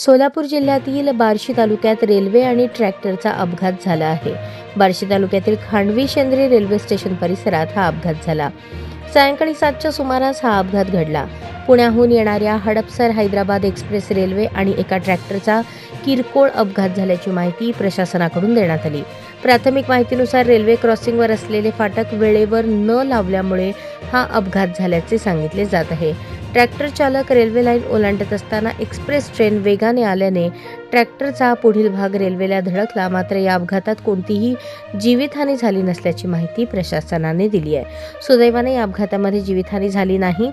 सोलापूर जिल्ह्यातील बार्शी तालुक्यात रेल्वे आणि ट्रॅक्टरचा अपघात झाला आहे. बार्शी तालुक्यातील खांडवी शेंद्री रेल्वे स्टेशन परिसरात हा अपघात झाला. सायंकाळी सातच्या सुमारास हा अपघात घडला. पुण्याहून येणाऱ्या हडपसर हैदराबाद एक्सप्रेस रेल्वे आणि एका ट्रॅक्टरचा किरकोळ अपघात झाल्याची माहिती प्रशासनाकडून देण्यात आली. प्राथमिक माहितीनुसार रेल्वे क्रॉसिंगवर असलेले फाटक वेळेवर न लावल्यामुळे हा अपघात झाल्याचे सांगितले जात आहे. ट्रॅक्टर चालक रेल्वे लाईन ओलांडत असताना एक्सप्रेस ट्रेन वेगाने आल्याने ट्रॅक्टरचा पुढील भाग रेल्वेला धडकला मात्र या अपघातात कोणतीही जीवितहानी झाली नसल्याची माहिती प्रशासनाने दिली आहे. सुदैवाने या अपघातामध्ये जीवितहानी झाली नाही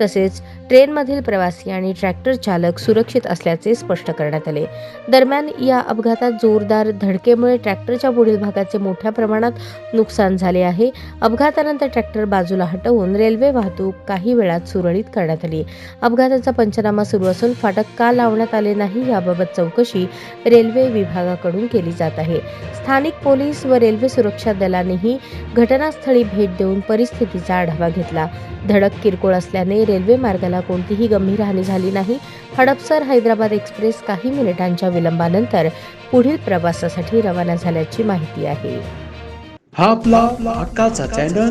तसेच ट्रेनमधील प्रवासी आणि ट्रॅक्टर चालक सुरक्षित असल्याचे स्पष्ट करण्यात आले. दरम्यान या अपघातात जोरदार धडकेमुळे ट्रॅक्टरच्या पुढील भागाचे मोठ्या प्रमाणात नुकसान झाले आहे. अपघातानंतर ट्रॅक्टर बाजूला हटवून रेल्वे वाहतूक काही वेळात सुरळीत करण्यात आली. अपघाताचा पंचनामा सुरू असून फाटक का लावण्यात आले नाही याबाबत चौकशी रेल्वे विभागाकडून केली जात आहे. स्थानिक पोलीस व रेल्वे सुरक्षा दलानेही घटनास्थळी भेट देऊन परिस्थितीचा आढावा घेतला. धडक किरकोळ असल्याने रेल्वे मार्गाला कोणतीही गंभीर हानी झाली नाही. हडपसर हैदराबाद एक्सप्रेस काही मिनिटांच्या विलंबानंतर पुढील प्रवासासाठी रवाना झाल्याची माहिती आहे. हा आपला चॅनल.